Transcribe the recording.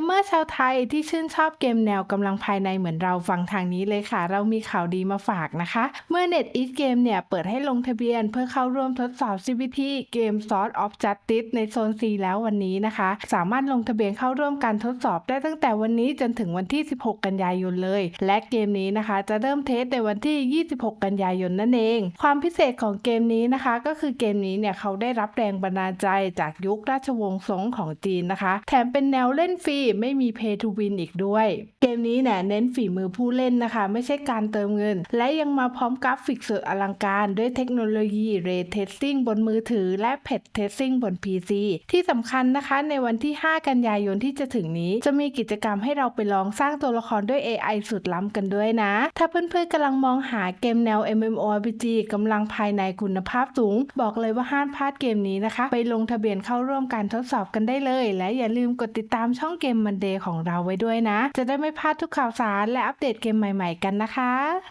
มเมอร์ชาวไทยที่ชื่นชอบเกมแนวกำลังภายในเหมือนเราฟังทางนี้เลยค่ะ เรามีข่าวดีมาฝากนะคะ เมื่อ Net Eat Game เนี่ย เปิดให้ลงทะเบียนเพื่อเข้าร่วมทดสอบ CVT เกม Sword of Justice ในโซน C แล้ววันนี้นะคะ สามารถลงทะเบียนเข้าร่วมการทดสอบได้ตั้งแต่วันนี้จนถึงวันที่ 16 กันยายนเลย และเกมนี้นะคะ จะเริ่มเทสในวันที่ 26 กันยายนนั่นเอง ความพิเศษของเกมนี้นะคะ ก็คือเกมนี้เนี่ยเขาได้รับแรงบันดาลใจจากยุคราชวงศ์ซงของจีนนะคะ แถมเป็นแนวเล่นฟรีไม่มี Pay to Win อีกด้วย เกมนี้เนี่ยเน้นฝีมือผู้เล่นนะคะ ไม่ใช่การเติมเงิน และยังมาพร้อมกราฟิกสุดอลังการด้วยเทคโนโลยี Ray Tracing บนมือถือ และ Pet Tracing บน PC ที่สำคัญนะคะในวันที่ 5 กันยายนที่จะถึงนี้ จะมีกิจกรรมให้เราไปลองสร้างตัวละครด้วย AI สุดล้ำกันด้วยนะ ถ้าเพื่อนๆกำลังมองหาเกมแนว MMORPG กำลังภายในคุณภาพสูง บอกเลยว่าห้ามพลาดเกมนี้นะคะ ไปลงทะเบียนเข้าร่วมการทดสอบกันได้เลย และอย่าลืมกดติดตามช่องเกมมันเดย์ของเราไว้ด้วยนะ จะได้ไม่พลาดทุกข่าวสารและอัปเดตเกมใหม่ ๆ กันนะคะ